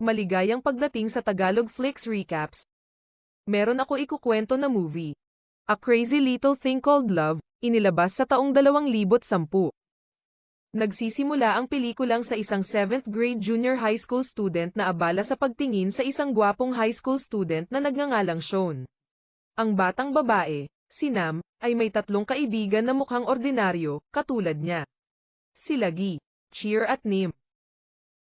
Maligayang pagdating sa Tagalog Flicks Recaps. Meron ako ikukwento na movie. A Crazy Little Thing Called Love, inilabas sa taong 2010. Nagsisimula ang pelikulang sa isang 7th grade junior high school student na abala sa pagtingin sa isang gwapong high school student na nagngangalang Sean. Ang batang babae, si Nam, ay may tatlong kaibigan na mukhang ordinaryo, katulad niya. Si Lagi, Cheer at Nim.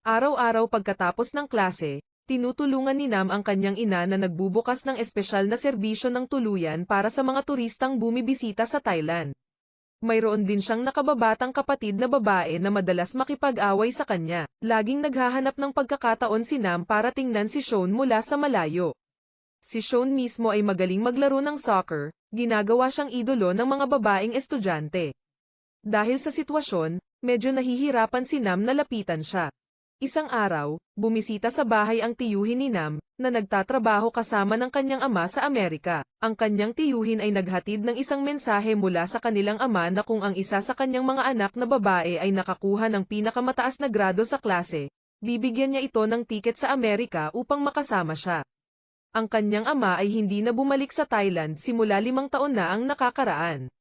Araw-araw pagkatapos ng klase, tinutulungan ni Nam ang kanyang ina na nagbubukas ng espesyal na serbisyo ng tuluyan para sa mga turistang bumibisita sa Thailand. Mayroon din siyang nakababatang kapatid na babae na madalas makipag-away sa kanya. Laging naghahanap ng pagkakataon si Nam para tingnan si Sean mula sa malayo. Si Sean mismo ay magaling maglaro ng soccer, ginagawa siyang idolo ng mga babaeng estudyante. Dahil sa sitwasyon, medyo nahihirapan si Nam na lapitan siya. Isang araw, bumisita sa bahay ang tiyuhin ni Nam, na nagtatrabaho kasama ng kanyang ama sa Amerika. Ang kanyang tiyuhin ay naghatid ng isang mensahe mula sa kanilang ama na kung ang isa sa kanyang mga anak na babae ay nakakuha ng pinakamataas na grado sa klase, bibigyan niya ito ng tiket sa Amerika upang makasama siya. Ang kanyang ama ay hindi na bumalik sa Thailand simula limang taon na ang nakakaraan.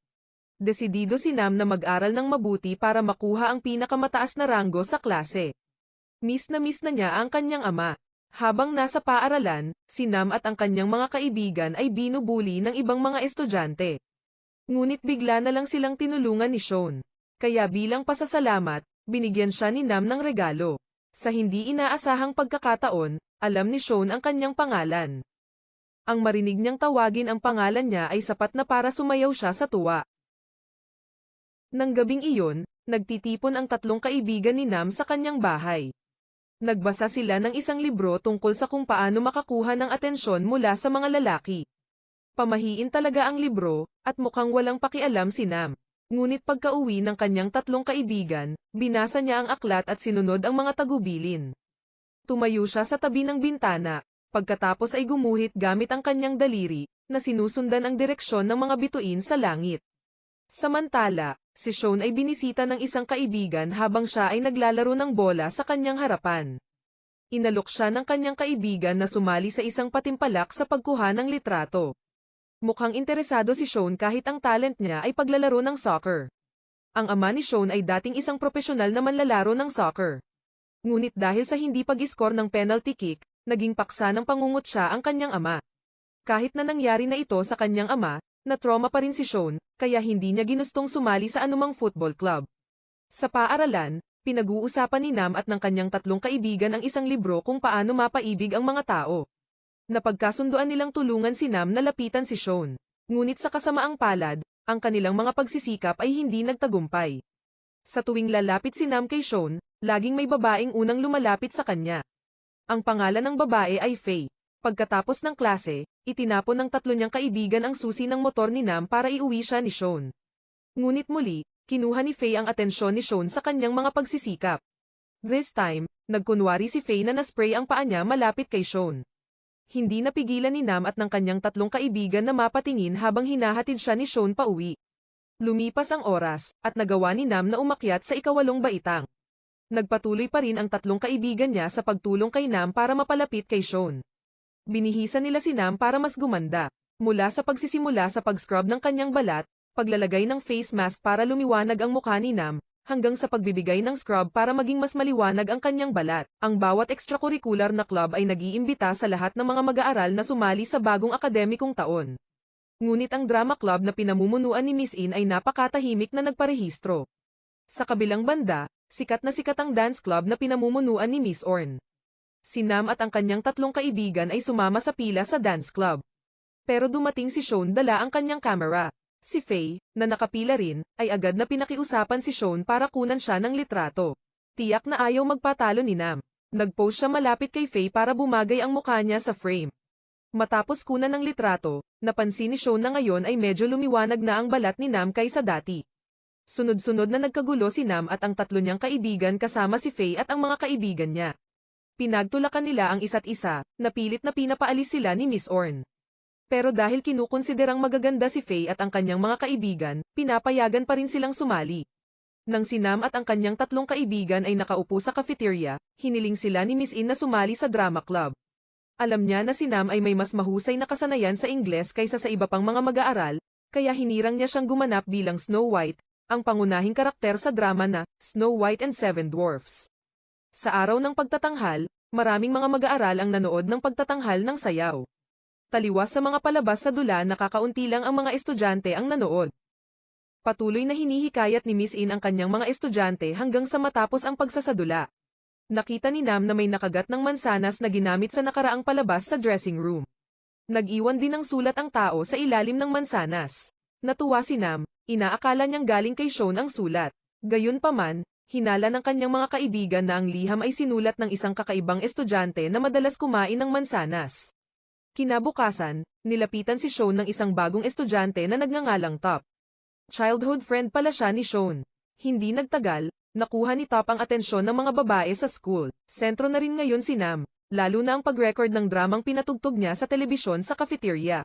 Desidido si Nam na mag-aral ng mabuti para makuha ang pinakamataas na ranggo sa klase. Miss na miss na niya ang kanyang ama. Habang nasa paaralan, si Nam at ang kanyang mga kaibigan ay binubuli ng ibang mga estudyante. Ngunit bigla na lang silang tinulungan ni Sean. Kaya bilang pasasalamat, binigyan siya ni Nam ng regalo. Sa hindi inaasahang pagkakataon, alam ni Sean ang kanyang pangalan. Ang marinig niyang tawagin ang pangalan niya ay sapat na para sumayaw siya sa tuwa. Nang gabing iyon, nagtitipon ang tatlong kaibigan ni Nam sa kanyang bahay. Nagbasa sila ng isang libro tungkol sa kung paano makakuha ng atensyon mula sa mga lalaki. Pamahiin talaga ang libro, at mukhang walang pakialam si Nam. Ngunit pagka-uwi ng kanyang tatlong kaibigan, binasa niya ang aklat at sinunod ang mga tagubilin. Tumayo siya sa tabi ng bintana, pagkatapos ay gumuhit gamit ang kanyang daliri, na sinusundan ang direksyon ng mga bituin sa langit. Samantala, si Sean ay binisita ng isang kaibigan habang siya ay naglalaro ng bola sa kanyang harapan. Inalok siya ng kanyang kaibigan na sumali sa isang patimpalak sa pagkuha ng litrato. Mukhang interesado si Sean kahit ang talent niya ay paglalaro ng soccer. Ang ama ni Sean ay dating isang profesional na manlalaro ng soccer. Ngunit dahil sa hindi pag-score ng penalty kick, naging paksa ng pangungot siya ang kanyang ama. Kahit na nangyari na ito sa kanyang ama, na trauma pa rin si Sean, kaya hindi niya ginustong sumali sa anumang football club. Sa paaralan, pinag-uusapan ni Nam at ng kanyang tatlong kaibigan ang isang libro kung paano mapaibig ang mga tao. Napagkasunduan nilang tulungan si Nam na lapitan si Sean. Ngunit sa kasamaang palad, ang kanilang mga pagsisikap ay hindi nagtagumpay. Sa tuwing lalapit si Nam kay Sean, laging may babaeng unang lumalapit sa kanya. Ang pangalan ng babae ay Faye. Pagkatapos ng klase, itinapon ng tatlo niyang kaibigan ang susi ng motor ni Nam para iuwi siya ni Sean. Ngunit muli, kinuha ni Faye ang atensyon ni Sean sa kanyang mga pagsisikap. This time, nagkunwari si Faye na naspray ang paa niya malapit kay Sean. Hindi napigilan ni Nam at ng kanyang tatlong kaibigan na mapatingin habang hinahatid siya ni Sean pa uwi. Lumipas ang oras, at nagawa ni Nam na umakyat sa ikawalong baitang. Nagpatuloy pa rin ang tatlong kaibigan niya sa pagtulong kay Nam para mapalapit kay Sean. Binihisa nila si Nam para mas gumanda. Mula sa pagsisimula sa pag-scrub ng kanyang balat, paglalagay ng face mask para lumiwanag ang mukha ni Nam, hanggang sa pagbibigay ng scrub para maging mas maliwanag ang kanyang balat. Ang bawat extracurricular na club ay nag-iimbita sa lahat ng mga mag-aaral na sumali sa bagong akademikong taon. Ngunit ang drama club na pinamumunuan ni Miss In ay napakatahimik na nagparehistro. Sa kabilang banda, sikat na sikat ang dance club na pinamumunuan ni Miss Orn. Si Nam at ang kanyang tatlong kaibigan ay sumama sa pila sa dance club. Pero dumating si Sean dala ang kanyang camera. Si Faye, na nakapila rin, ay agad na pinakiusapan si Sean para kunan siya ng litrato. Tiyak na ayaw magpatalo ni Nam. Nag-post siya malapit kay Faye para bumagay ang mukha niya sa frame. Matapos kunan ng litrato, napansin ni Sean na ngayon ay medyo lumiwanag na ang balat ni Nam kaysa dati. Sunod-sunod na nagkagulo si Nam at ang tatlo niyang kaibigan kasama si Faye at ang mga kaibigan niya. Pinagtulakan nila ang isa't isa, napilit na pinapaalis sila ni Miss Orn. Pero dahil kinukonsiderang magaganda si Faye at ang kanyang mga kaibigan, pinapayagan pa rin silang sumali. Nang sinam at ang kanyang tatlong kaibigan ay nakaupo sa cafeteria, hiniling sila ni Miss In na sumali sa drama club. Alam niya na si Nam ay may mas mahusay na kasanayan sa Ingles kaysa sa iba pang mga mag-aaral, kaya hinirang niya siyang gumanap bilang Snow White, ang pangunahing karakter sa drama na Snow White and Seven Dwarfs. Sa araw ng pagtatanghal, maraming mga mag-aaral ang nanood ng pagtatanghal ng sayaw. Taliwas sa mga palabas sa dula nakakaunti lang ang mga estudyante ang nanood. Patuloy na hinihikayat ni Miss In ang kanyang mga estudyante hanggang sa matapos ang pagsasadula. Nakita ni Nam na may nakagat ng mansanas na ginamit sa nakaraang palabas sa dressing room. Nag-iwan din ng sulat ang tao sa ilalim ng mansanas. Natuwa si Nam, inaakala niyang galing kay Sean ang sulat. Gayunpaman, hinala ng kanyang mga kaibigan na ang liham ay sinulat ng isang kakaibang estudyante na madalas kumain ng mansanas. Kinabukasan, nilapitan si Sean ng isang bagong estudyante na nagngangalang Top. Childhood friend pala siya ni Sean. Hindi nagtagal, nakuha ni Top ang atensyon ng mga babae sa school. Sentro na rin ngayon si Nam, lalo na ang pag-record ng dramang pinatugtog niya sa telebisyon sa cafeteria.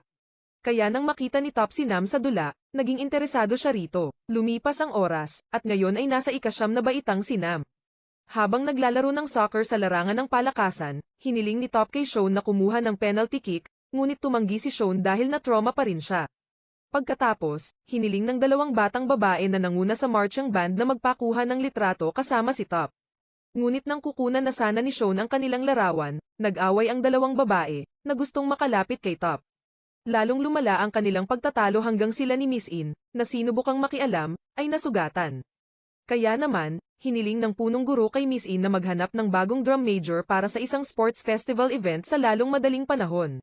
Kaya nang makita ni Top si Nam sa dula, naging interesado siya rito. Lumipas ang oras, at ngayon ay nasa ikasyam na baitang si Nam. Habang naglalaro ng soccer sa larangan ng palakasan, hiniling ni Top kay Sean na kumuha ng penalty kick, ngunit tumanggi si Sean dahil na trauma pa rin siya. Pagkatapos, hiniling ng dalawang batang babae na nanguna sa marching band na magpakuha ng litrato kasama si Top. Ngunit nang kukunan na sana ni Sean ang kanilang larawan, nag-away ang dalawang babae, na gustong makalapit kay Top. Lalong lumala ang kanilang pagtatalo hanggang sila ni Miss In, na sinubukang makialam, ay nasugatan. Kaya naman, hiniling ng punong guro kay Miss In na maghanap ng bagong drum major para sa isang sports festival event sa lalong madaling panahon.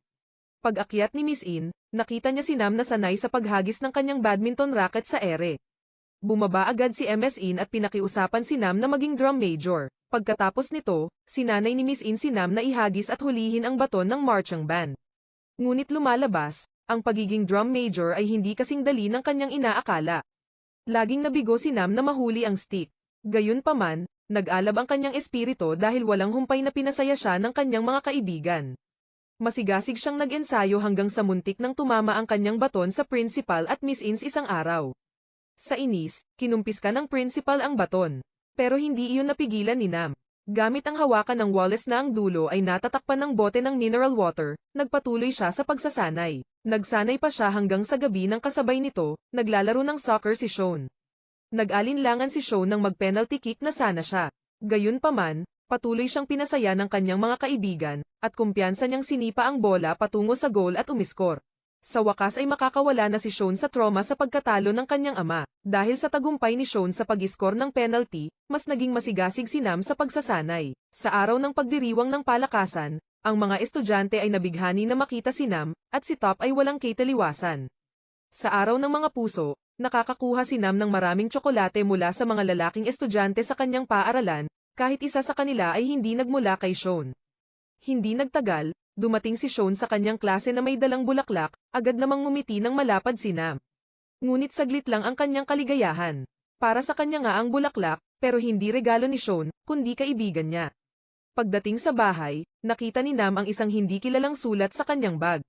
Pag-akyat ni Miss In, nakita niya si Nam na sanay sa paghagis ng kanyang badminton racket sa ere. Bumaba agad si MS In at pinakiusapan si Nam na maging drum major. Pagkatapos nito, sinanay ni Miss In si Nam na ihagis at hulihin ang baton ng marching band. Ngunit lumalabas, ang pagiging drum major ay hindi kasing dali ng kanyang inaakala. Laging nabigo si Nam na mahuli ang stick. Gayunpaman, nag-alab ang kanyang espirito dahil walang humpay na pinasaya siya ng kanyang mga kaibigan. Masigasig siyang nag-ensayo hanggang sa muntik nang tumama ang kanyang baton sa principal at Miss Ins isang araw. Sa inis, kinumpis ka ng principal ang baton. Pero hindi iyon napigilan ni Nam. Gamit ang hawakan ng Wallace na ang dulo ay natatakpan ng bote ng mineral water, nagpatuloy siya sa pagsasanay. Nagsanay pa siya hanggang sa gabi ng kasabay nito, naglalaro ng soccer si Sean. Nag-alinlangan si Sean nang mag-penalty kick na sana siya. Gayunpaman, patuloy siyang pinasaya ng kanyang mga kaibigan, at kumpiyansa niyang sinipa ang bola patungo sa goal at umiskor. Sa wakas ay makakawala na si Sean sa trauma sa pagkatalo ng kanyang ama. Dahil sa tagumpay ni Sean sa pag-iskor ng penalty, mas naging masigasig si Nam sa pagsasanay. Sa araw ng pagdiriwang ng palakasan, ang mga estudyante ay nabighani na makita si Nam, at si Top ay walang kitaliwasan. Sa araw ng mga puso, nakakakuha si Nam ng maraming tsokolate mula sa mga lalaking estudyante sa kanyang paaralan, kahit isa sa kanila ay hindi nagmula kay Sean. Hindi nagtagal, dumating si Sean sa kanyang klase na may dalang bulaklak, agad namang ngumiti ng malapad si Nam. Ngunit saglit lang ang kanyang kaligayahan. Para sa kanya nga ang bulaklak, pero hindi regalo ni Sean, kundi kaibigan niya. Pagdating sa bahay, nakita ni Nam ang isang hindi kilalang sulat sa kanyang bag.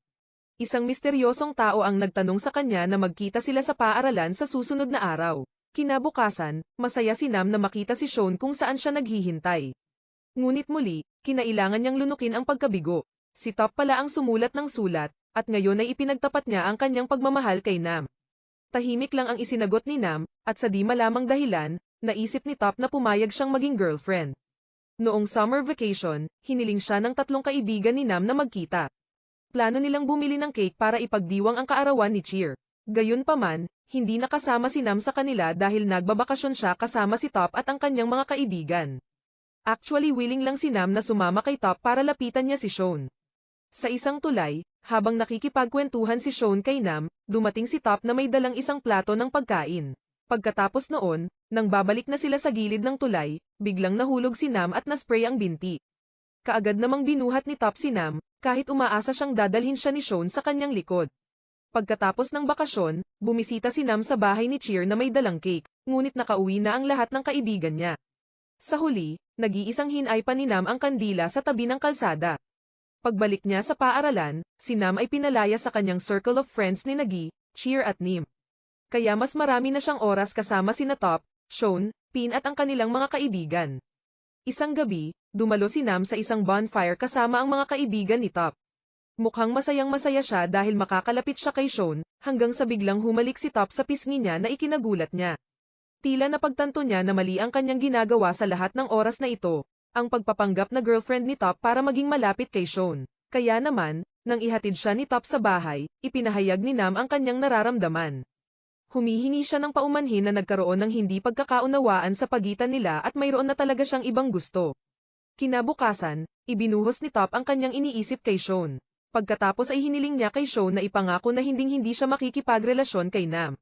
Isang misteryosong tao ang nagtanong sa kanya na magkita sila sa paaralan sa susunod na araw. Kinabukasan, masaya si Nam na makita si Sean kung saan siya naghihintay. Ngunit muli, kinailangan niyang lunukin ang pagkabigo. Si Top pala ang sumulat ng sulat, at ngayon ay ipinagtapat niya ang kanyang pagmamahal kay Nam. Tahimik lang ang isinagot ni Nam, at sa di malamang dahilan, naisip ni Top na pumayag siyang maging girlfriend. Noong summer vacation, hiniling siya ng tatlong kaibigan ni Nam na magkita. Plano nilang bumili ng cake para ipagdiwang ang kaarawan ni Cheer. Gayunpaman, hindi nakasama si Nam sa kanila dahil nagbabakasyon siya kasama si Top at ang kanyang mga kaibigan. Actually willing lang si Nam na sumama kay Top para lapitan niya si Sean. Sa isang tulay, habang nakikipagkwentuhan si Sean kay Nam, dumating si Top na may dalang isang plato ng pagkain. Pagkatapos noon, nang babalik na sila sa gilid ng tulay, biglang nahulog si Nam at naspray ang binti. Kaagad namang binuhat ni Top si Nam, kahit umaasa siyang dadalhin siya ni Sean sa kanyang likod. Pagkatapos ng bakasyon, bumisita si Nam sa bahay ni Cheer na may dalang cake, ngunit nakauwi na ang lahat ng kaibigan niya. Sa huli, nag-iisang hinay pa ni Nam ang kandila sa tabi ng kalsada. Pagbalik niya sa paaralan, si Nam ay pinalaya sa kanyang circle of friends ni Nagi, Cheer at Nim. Kaya mas marami na siyang oras kasama si Top, Sean, Pin at ang kanilang mga kaibigan. Isang gabi, dumalo si Nam sa isang bonfire kasama ang mga kaibigan ni Top. Mukhang masayang masaya siya dahil makakalapit siya kay Sean, hanggang sa biglang humalik si Top sa pisngi niya na ikinagulat niya. Tila napagtanto niya na mali ang kanyang ginagawa sa lahat ng oras na ito, ang pagpapanggap na girlfriend ni Top para maging malapit kay Sean. Kaya naman, nang ihatid siya ni Top sa bahay, ipinahayag ni Nam ang kanyang nararamdaman. Humihingi siya ng paumanhin na nagkaroon ng hindi pagkakaunawaan sa pagitan nila at mayroon na talaga siyang ibang gusto. Kinabukasan, ibinuhos ni Top ang kanyang iniisip kay Sean. Pagkatapos ay hiniling niya kay Sean na ipangako na hinding-hindi siya makikipagrelasyon kay Nam.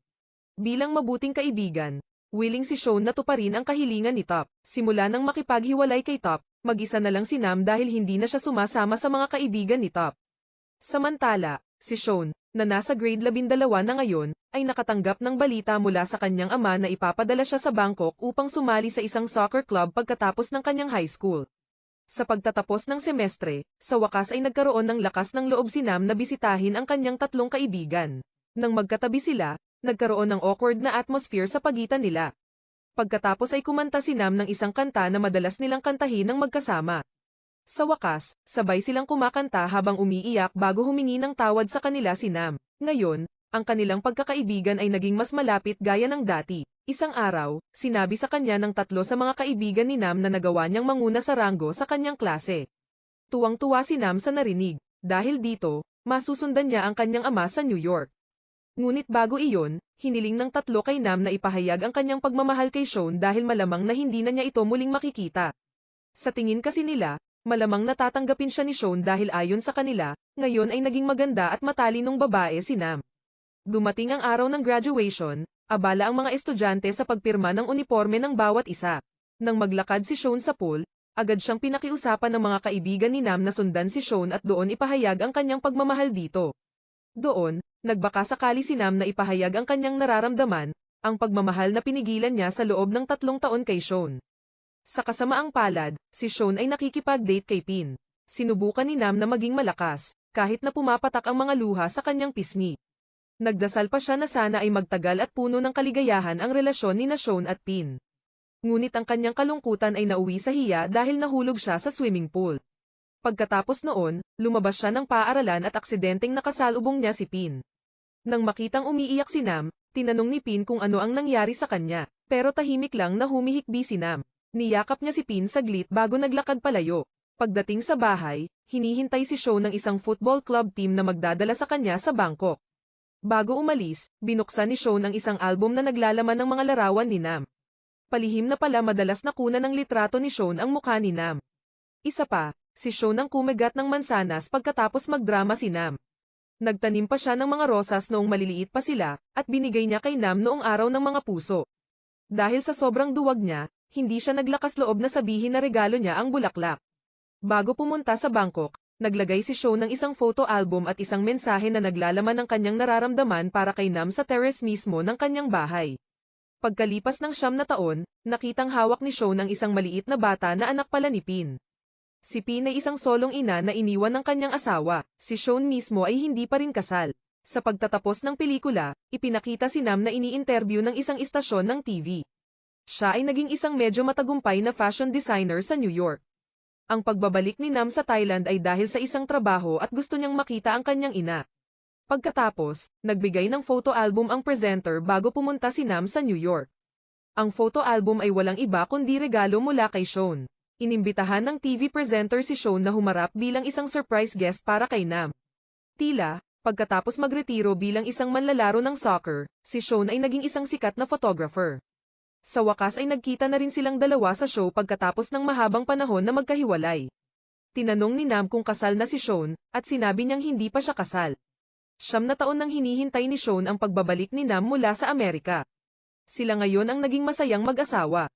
Bilang mabuting kaibigan, willing si Sean na tuparin ang kahilingan ni Top. Simula nang makipaghiwalay kay Top, mag-isa na lang si Nam dahil hindi na siya sumasama sa mga kaibigan ni Top. Samantala, si Sean, na nasa grade 12 na ngayon, ay nakatanggap ng balita mula sa kanyang ama na ipapadala siya sa Bangkok upang sumali sa isang soccer club pagkatapos ng kanyang high school. Sa pagtatapos ng semestre, sa wakas ay nagkaroon ng lakas ng loob si Nam na bisitahin ang kanyang tatlong kaibigan. Nang magkatabi sila, nagkaroon ng awkward na atmosphere sa pagitan nila. Pagkatapos ay kumanta si Nam ng isang kanta na madalas nilang kantahin ng magkasama. Sa wakas, sabay silang kumakanta habang umiiyak bago humingi ng tawad sa kanila si Nam. Ngayon, ang kanilang pagkakaibigan ay naging mas malapit gaya ng dati. Isang araw, sinabi sa kanya ng tatlo sa mga kaibigan ni Nam na nagawa niyang manguna sa ranggo sa kanyang klase. Tuwang-tuwa si Nam sa narinig, dahil dito, masusundan niya ang kanyang ama sa New York. Ngunit bago iyon, hiniling ng tatlo kay Nam na ipahayag ang kanyang pagmamahal kay Sean dahil malamang na hindi na niya ito muling makikita. Sa tingin kasi nila, malamang natatanggapin siya ni Sean dahil ayon sa kanila, ngayon ay naging maganda at matalinong babae si Nam. Dumating ang araw ng graduation, abala ang mga estudyante sa pagpirma ng uniforme ng bawat isa. Nang maglakad si Sean sa pool, agad siyang pinakiusapan ng mga kaibigan ni Nam na sundan si Sean at doon ipahayag ang kanyang pagmamahal dito. Doon, nagbaka sakali si Nam na ipahayag ang kanyang nararamdaman, ang pagmamahal na pinigilan niya sa loob ng tatlong taon kay Sean. Sa kasamaang palad, si Sean ay nakikipag-date kay Pin. Sinubukan ni Nam na maging malakas, kahit na pumapatak ang mga luha sa kanyang pisngi. Nagdasal pa siya na sana ay magtagal at puno ng kaligayahan ang relasyon ni na Sean at Pin. Ngunit ang kanyang kalungkutan ay nauwi sa hiya dahil nahulog siya sa swimming pool. Pagkatapos noon, lumabas siya ng paaralan at aksidenteng nakasalubong niya si Pin. Nang makitang umiiyak si Nam, tinanong ni Pin kung ano ang nangyari sa kanya, pero tahimik lang na humihikbi si Nam. Niyakap niya si Pin saglit bago naglakad palayo. Pagdating sa bahay, hinihintay si Sean ng isang football club team na magdadala sa kanya sa Bangkok. Bago umalis, binuksan ni Sean ang isang album na naglalaman ng mga larawan ni Nam. Palihim na pala madalas nakuna ng litrato ni Sean ang mukha ni Nam. Isa pa, si Sean ang kumagat ng mansanas pagkatapos magdrama si Nam. Nagtanim pa siya ng mga rosas noong maliliit pa sila, at binigay niya kay Nam noong araw ng mga puso. Dahil sa sobrang duwag niya, hindi siya naglakas loob na sabihin na regalo niya ang bulaklak. Bago pumunta sa Bangkok, naglagay si Sean ng isang photo album at isang mensahe na naglalaman ng kanyang nararamdaman para kay Nam sa terrace mismo ng kanyang bahay. Pagkalipas ng siyam na taon, nakitang hawak ni Sean ang isang maliit na bata na anak pala ni Pin. Si Pin ay isang solong ina na iniwan ng kanyang asawa, si Sean mismo ay hindi pa rin kasal. Sa pagtatapos ng pelikula, ipinakita si Nam na ini-interview ng isang istasyon ng TV. Siya ay naging isang medyo matagumpay na fashion designer sa New York. Ang pagbabalik ni Nam sa Thailand ay dahil sa isang trabaho at gusto niyang makita ang kanyang ina. Pagkatapos, nagbigay ng photo album ang presenter bago pumunta si Nam sa New York. Ang photo album ay walang iba kundi regalo mula kay Sean. Inimbitahan ng TV presenter si Sean na humarap bilang isang surprise guest para kay Nam. Tila, pagkatapos magretiro bilang isang manlalaro ng soccer, si Sean ay naging isang sikat na photographer. Sa wakas ay nagkita na rin silang dalawa sa show pagkatapos ng mahabang panahon na magkahiwalay. Tinanong ni Nam kung kasal na si Sean, at sinabi niyang hindi pa siya kasal. Siyam na taon nang hinihintay ni Sean ang pagbabalik ni Nam mula sa Amerika. Sila ngayon ang naging masayang mag-asawa.